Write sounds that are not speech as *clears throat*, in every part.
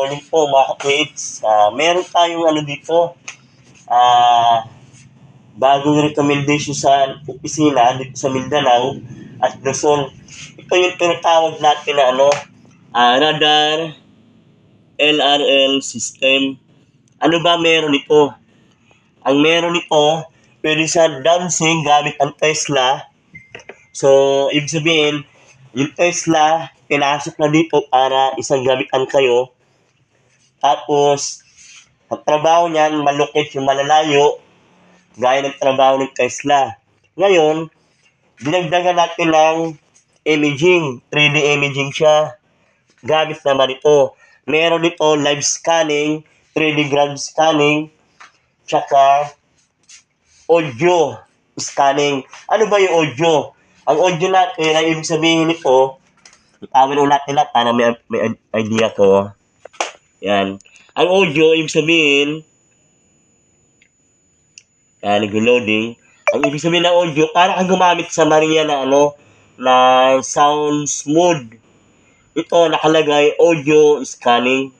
morning po mga kapits. Ah, meron tayong ano dito, ah, bagong recommendation sa opisina dito sa Mindanao at Luzon. Ito yung tinatawag natin na ano, ah, radar LRL system. Ano ba meron ito? Ang meron ito, pwede sa dancing gamit ang Tesla. So, ibig sabihin, yung Tesla, pinasok na dito para isang gamitan kayo. Tapos, ang trabaho niyan, malukit yung malalayo, gaya ng trabaho ng Tesla. Ngayon, dinagdagan natin ng imaging, 3D imaging siya. Gamit naman ito. Meron ito live scanning, 3D ground scanning, tsaka audio scanning. Ano ba yung audio? Ang audio natin, ang ibig sabihin nito, itawin ulit lahat para may, may idea ko. Yan. Ang audio, ibig sabihin, yan, nag-loading. Ang ibig sabihin ng audio, para kang gumamit sa Maria na ano, na sound smooth. Ito, nakalagay, audio scanning.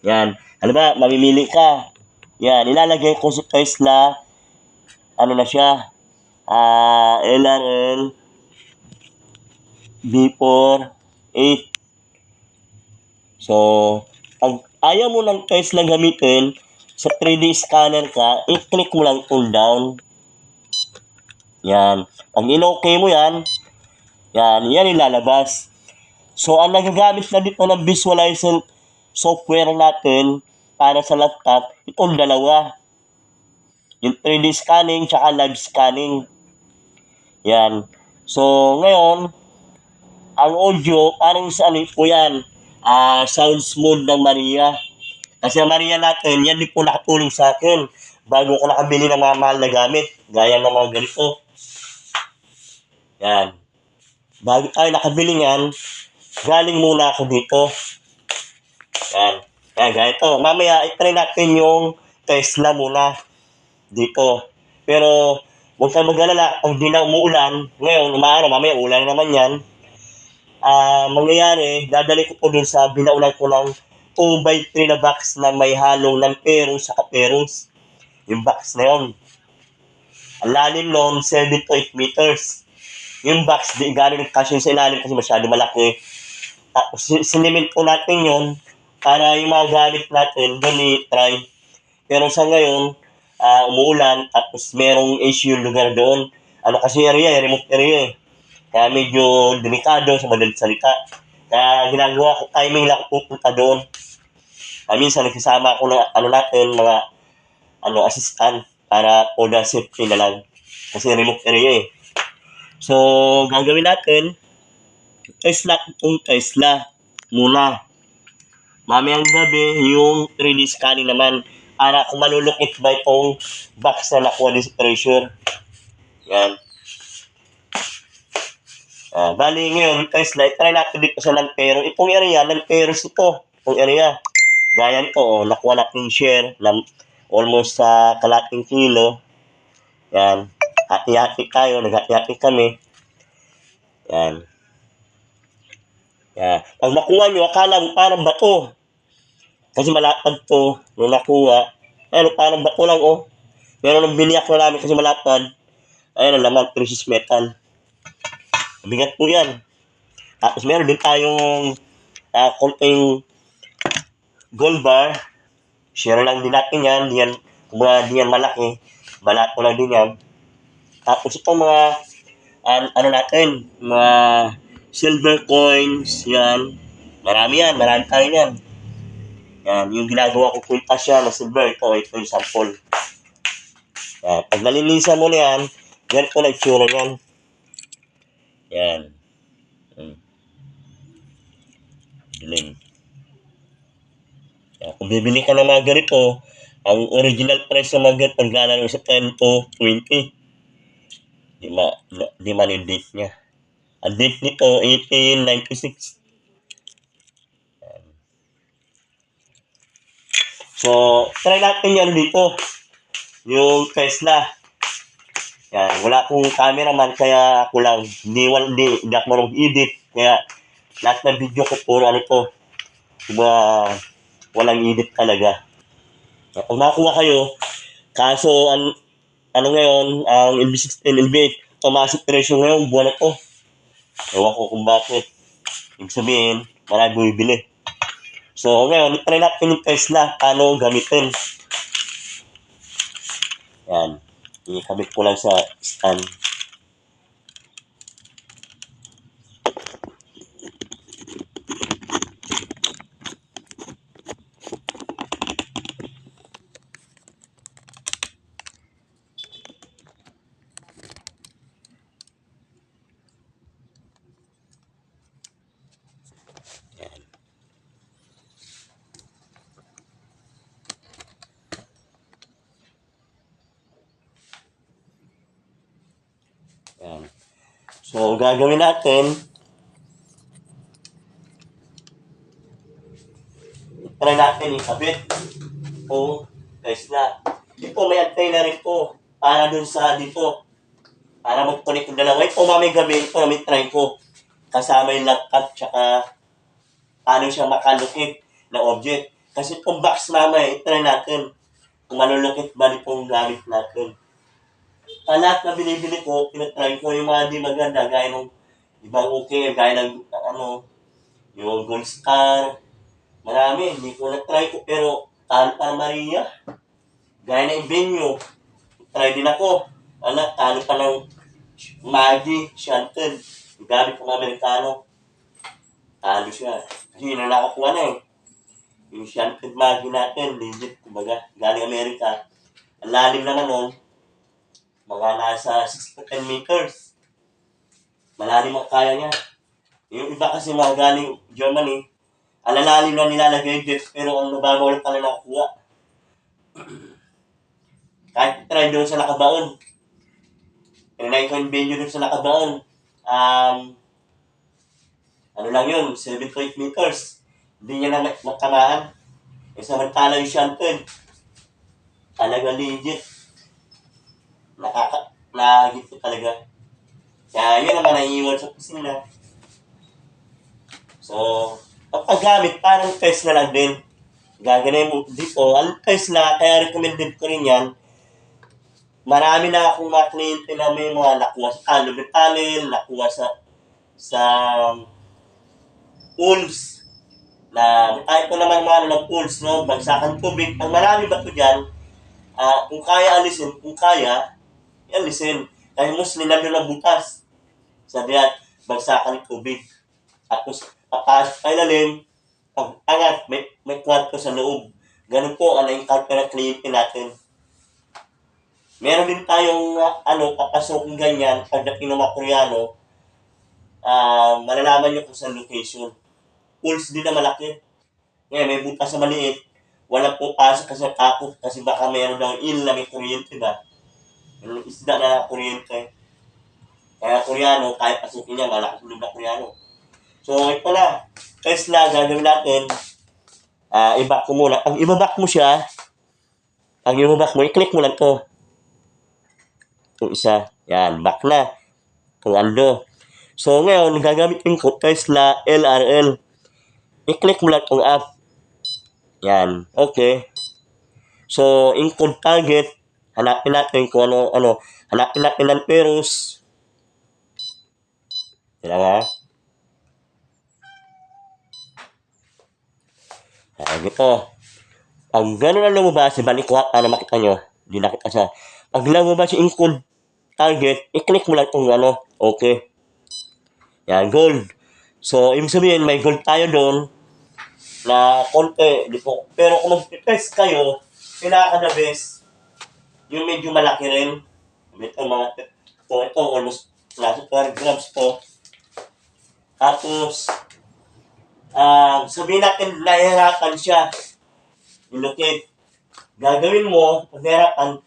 Yan. Ano ba, mamimili ka. Yan, ilalagay ko sa Tesla, ano na siya, ah, LRL, B4, 8. So, pag ayaw mo ng Tesla gamitin, sa 3D scanner ka, i-click mo lang pull down. Yan. Pag in-okay mo yan, yan, yan ilalabas. So, ang nagagamit na dito ng visualizer software natin para sa laptop, itong dalawa. Yung 3D scanning, tsaka live scanning. Yan. So, ngayon, ang audio, parang sa ano po yan, ah sound smooth ng Maria. Kasi ang Maria natin, yan din po nakatulong sa akin bago ko nakabili ng mga mahal na gamit, gaya ng mga ganito. Yan. Bago tayo nakabili niyan, galing muna ako dito. Yan. Yan, ganito. Mamaya, itry natin yung Tesla muna dito. Pero, huwag kayo mag-alala, kung di na umuulan, ngayon, umaano, mamaya ulan naman yan, ah mangyayari, dadali ko po dun sa binaulan ko ng 2x3 na box na may halong ng peros sa peros. Yung box na yun. Ang lalim nun, 7 to 8 meters. Yung box, di gano'n kasi sa ilalim kasi masyado malaki. Tapos, sin- sinimint po natin yun para yung mga gamit natin, doon i-try. Pero sa ngayon, ah umuulan, tapos merong issue yung lugar doon. Ano kasi area, eh, remote area eh. Kaya medyo delikado sa madalit salita. Kaya ginagawa ko, timing lang pupunta doon. Kaya minsan nagsasama ako ng ano natin, mga ano, assistant para the safety na lang. Kasi remote area eh. So, gagawin natin, Tesla itong Tesla muna. Mamayang gabi, yung 3D scanning naman para kung malulukit ba itong box na nakuha sa pressure. Yan. Ah, bali ngayon, Tesla, try natin dito sa Lampero. Itong area, Lamperos ito. Itong area. Gaya nito, oh, nakuha natin share na almost sa kalating kilo. Yan. Hati-hati tayo, naghati-hati kami. Yan. Yan. Pag nakuha nyo, akala mo parang bato. Kasi malapad to, nung nakuha. Ayun, parang bato lang, oh. Pero nung biniyak na namin kasi malapad, ayun, ang laman, precious metal. Bigat po yan. Tapos meron din tayong uh, konting gold bar. Share lang din natin yan. Di yan, kumbaga di yan malaki. Balat ko lang din yan. Tapos itong mga, an- ano natin, mga silver coins, yan. Marami yan, marami tayo yan. Yan, yung ginagawa ko kwintas yan na silver, ito, ito yung sample. Yan, pag nalinisan mo na yan, yan po na itsura yan. Yan. Hmm. Galing. Yan. Kung bibili ka ng mga ganito, ang original price ng mga ganito, naglalaro sa 10 to 20. Di ma, di man yung date niya. Ang date nito, 1896. Yan. So, try natin yan dito. Yung Tesla. Yan, wala akong cameraman kaya ako lang, hindi, wal, hindi, hindi ako marunong edit. Kaya lahat ng video ko puro ano to, Diba, walang edit talaga. Kung nakuha kayo, kaso an, ano ngayon, ang LB16, LB8, tumasok presyo ngayon, buwan na. Ewan ko kung bakit. Ibig sabihin, marami bumibili. So, ngayon, try natin yung Tesla, paano gamitin. Yan. Ikabit ko lang sa stand. Yan. So, gagawin natin, try natin ikabit o Tesla. Ito, may antenna rin po para dun sa dito. Para mag-connect yung dalawa. Ito, mamay gabi, ito, may try ko. Kasama yung laptop, tsaka paano siya makalukit na object. Kasi itong box mamaya, itry natin kung malulukit ba itong gamit natin. Sa lahat na binibili ko, pinatry ko yung mga di maganda, gaya ng ibang okay, gaya ng ano, yung Gold Star. Marami, hindi ko na-try ko, pero Santa Maria, gaya ng venue, try din ako. Ano, talo pa ng Maggi, Shanton. Yung gamit ko ng Amerikano. Talo siya. Kasi yun ang nakakuha na eh. Yung Shanton Maggi natin, legit, kumbaga, galing Amerika. Ang lalim naman nun, mga nasa 6 to 10 meters. Malalim ang kaya niya. Yung iba kasi mga galing Germany, ang lalalim na nilalagay jet, pero ang nababaw lang pala nakakuha. *clears throat* Kahit try doon sa nakabaon. Yung venue doon sa nakabaon. Um, ano lang yun, 7 to 8 meters. Hindi niya na matamaan. E samantala yung Shanton, talaga legit. Nakaka, nakagit ko talaga. Kaya yun naman naiiwan sa kusina. So, ang paggamit, parang test na lang din. Gaganin mo dito. Ang test na, kaya recommended ko rin yan. Marami na akong mga kliyente na may mga nakuha sa Kalo Metalin, nakuha sa sa pools na kahit ko naman mga ng pools, no? Bagsakan tubig. Ang marami ba ito dyan, ah, kung kaya alisin, kung kaya, alisin. Kaya mo nilalyo ng butas. Sabi at, bagsakan ng tubig. Tapos, papas, ay lalim, pag angat, may, may kwarto sa loob. Ganun po ang na-encounter na kliyente natin. Meron din tayong, ah, ano, papasukin ganyan, pagdating ng mga Koreano, ah, malalaman nyo kung saan location. Pools din na malaki. Ngayon, may butas na maliit, wala po pasok kasi takot kasi baka meron daw il na may kuryente ba. Yung isda na kuryente. Kaya Koreano, kahit pasukin niya, malakas ulit na Koreano. So, ito na. Tesla, gagawin natin. Ah, i-back ko muna. Pag i-back mo siya, pag i-back mo, i-click mo lang to. Yung isa. Yan, back na. Kung ando. So, ngayon, gagamitin ko Tesla LRL. I-click mo lang tong app. Yan. Okay. So, include target. Hanapin natin kung ano, ano. Hanapin natin ng. Yan nga. Ah, ito. Pag gano'n na lumabas, balik ko para makita nyo. Hindi nakita siya. Pag lumabas yung include target, i-click mo lang itong ano. Okay. Yan, gold. So, ibig sabihin, may gold tayo doon na konti. Di po. Pero kung mag-test kayo, pinaka the best, yung medyo malaki rin. Ito mga, ito, ito almost nasa 12 grams to. Tapos, ah sabihin natin, nahihirapan siya. Ilocate. Gagawin mo, pag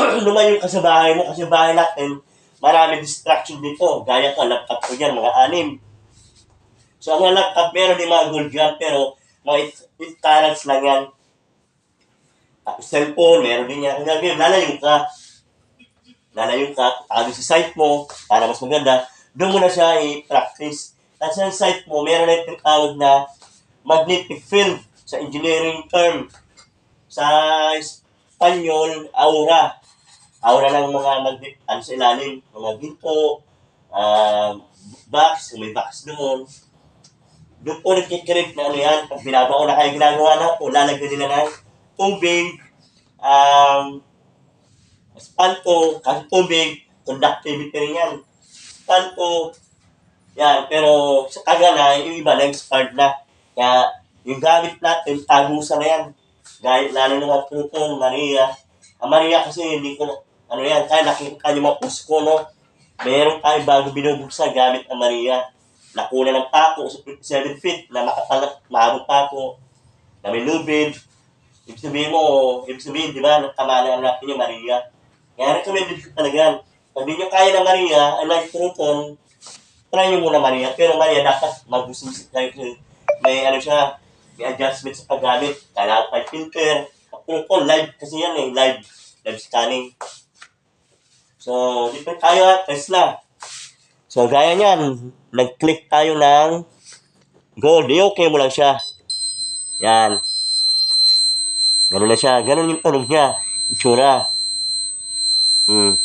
*clears throat* lumayo ka sa bahay mo kasi bahay natin, marami distraction dito. Gaya ka, laptop ko dyan, mga anim. So, ang laptop, meron din mga gold dyan, pero mga 8 carats lang yan. Cellphone, meron din yan. Ang gagawin, lalayo ka. Lalayo ka, tago sa site mo, para mas maganda. Doon mo na siya i-practice. Tapos sa site mo, meron na yung tawag na magnetic field sa engineering term. Sa Espanyol, aura. Aura ng mga magnet, ano sa ilalim, mga ginto, ah, box, may box doon. Doon po nagkikirit na ano yan, pag binabaon na kayo ginagawa na po, lalagyan nila ng tubig, um, spanto, kasi tubig, conductivity rin yan. Spanto, yan, pero sa kagana, yung iba na-expired na. Kaya, yung gamit natin, tagusan na yan. Gaya, lalo na mga putong, Maria. Ang Maria kasi hindi ko, ano yan, kaya nakikita niyo mga puso ko, no? Meron tayo bago binubuksan gamit ng Maria. Nakuna ng pako, 7 feet, na makapal, maabot pako, na may lubid. Ibig sabihin mo, ibig sabihin, di ba, nagkamalaan natin yung Maria. Kaya recommended ko talaga. Pag di nyo kaya ng Maria, ay like Truton, try nyo muna Maria. Pero Maria, dapat mag-usisip kayo may ano siya, may adjustment sa paggamit. Kailangan pa filter. Truton, live kasi yan eh, live. Live scanning. So, dito tayo at Tesla. So, gaya niyan, nag-click tayo ng gold. I-okay mo lang siya. Yan. Ganun na siya. Ganun yung tunog niya. Itsura. Hmm.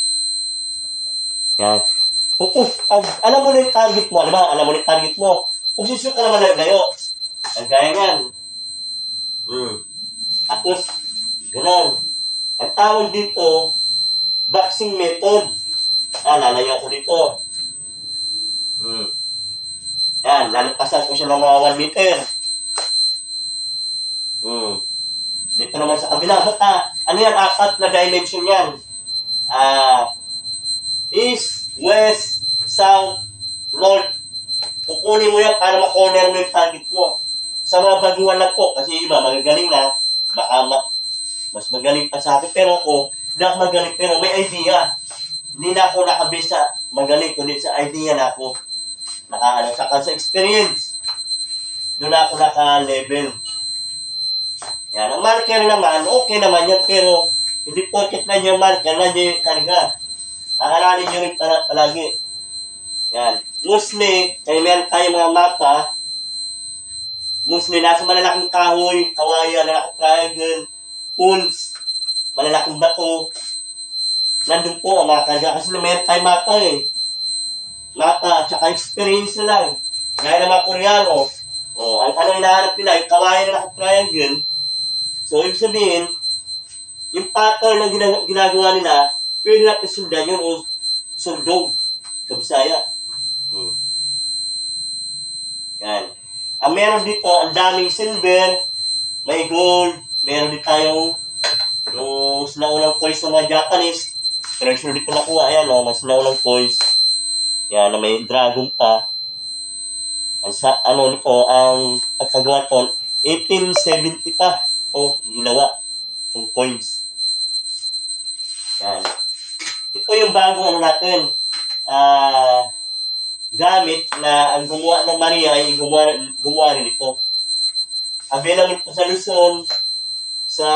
Yan. Kung, kung, pag- alam mo na yung target mo, alam mo, alam mo na yung target mo. Posisyon ka naman na layo. Ang gaya niyan. Hmm. Tapos, ganun. Ang tawag dito, boxing method. Ah, lalayo ako dito. Hmm. Yan, lalampasan ko siya ng mga 1 meter. Hmm. Dito naman sa kabila. Baka, ano yan, apat na dimension yan. Ah, east, west, south, north. Kukunin mo yan para ma-corner mo yung target mo. Sa mga baguhan lang po, kasi iba, magagaling na, baka ma- mas magaling pa sa akin. Pero ako, ako magaling, pero may idea. Hindi na ako nakabase magaling, kundi sa idea na ako. Naka, ano, saka sa experience. Doon na ako naka-level. Yan, ang marker naman, okay naman yan, pero hindi porket na yung marker, na yung karga. Aaralin nyo rin pala, palagi. Yan. Mostly, kaya meron tayo mga mapa, mostly nasa malalaking kahoy, kawayan, malalaking triangle, pools, malalaking bato. Nandun po ang mga karga kasi meron tayo mapa eh. Mapa at saka experience na lang. Gaya ng mga Koreano, oh, ang ano hinahanap nila, yung kawayan na naka-triangle, So, ibig sabihin, yung pattern na gina- ginagawa nila, pwede natin sundan yun o sundog sa Bisaya. Hmm. Yan. Ang meron dito, ang daming silver, may gold, meron din tayong yung sinaulang coins ng mga Japanese. Treasure dito nakuha, ayan o, mas sinaulang coins. Yan, na may dragon pa. Ang sa, ano nito, ang pagkagawa ko, 1870 pa o ginawa yung coins. Yan. Ito yung bagong ano natin. Ah, gamit na ang gumawa ng Maria ay gumawa, gumawa rin ito. Available ito sa Luzon, sa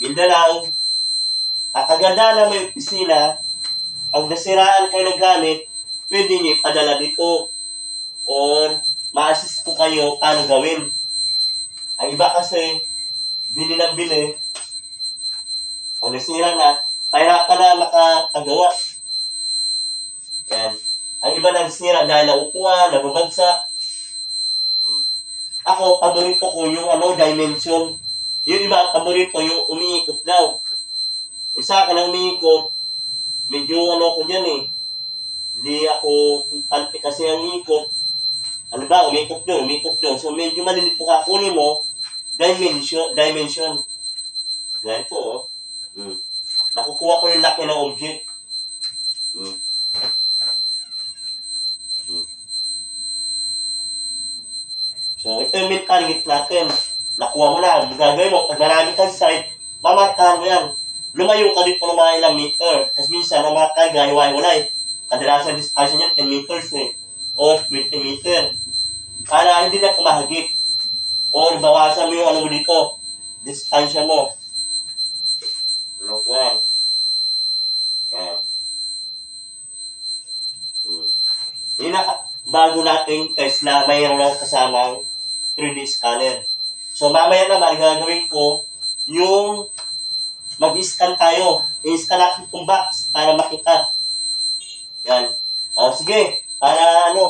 Mindanao. Ang kaganda na may opisina, pag nasiraan kayo ng gamit, pwede nyo ipadala dito. Or ma-assist ko kayo paano gawin. Ang iba kasi, bili ng bili, o nasira na, pahirapan na makapagawa. Yan. Ang iba nagsira dahil naupuan, nababagsak. Ako, paborito ko yung ano, dimension. Yung iba, paborito yung umiikot daw. Isa ka na umiikot, medyo ano ko dyan eh. Hindi ako kasi ang ikot. Ano ba, umikot doon, umikot doon. So medyo malilito ka, kunin mo, dimension, dimension. Ganito oh. Hmm. Nakukuha ko yung laki ng object. Hmm. Hmm. So, ito yung main target natin. Nakuha mo na. Gagawin mo, pag marami kang site, mamarkahan mo yan. Lumayo ka dito ng mga ilang meter. Kasi minsan, ang mga karga, hiwa-hiwalay. Kadalasan distansya niya, 10 meters eh. O 20 meter. Para hindi na kumahagip. O bawasan mo yung ano mo dito. Distansya mo. Ano ko yan? Hmm. Hindi na, bago nating Tesla, mayroon lang kasamang 3D scanner. So mamaya naman, gagawin ko yung mag-scan tayo. I-scan natin itong box para makita. Yan. O, sige. Para ano,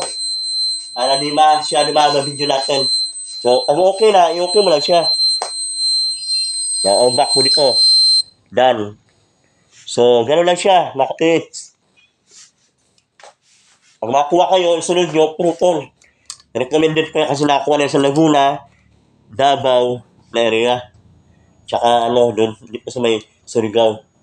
para di masyado video natin. So, kung okay na, i-okay mo lang siya. Yan, o back mo dito. Done. So, gano'n lang siya, mga kapits. Pag makuha kayo, isunod nyo, putol. Recommended ko kasi nakuha na sa Laguna, Davao, na area. Tsaka ano, doon, dito sa may Surigao.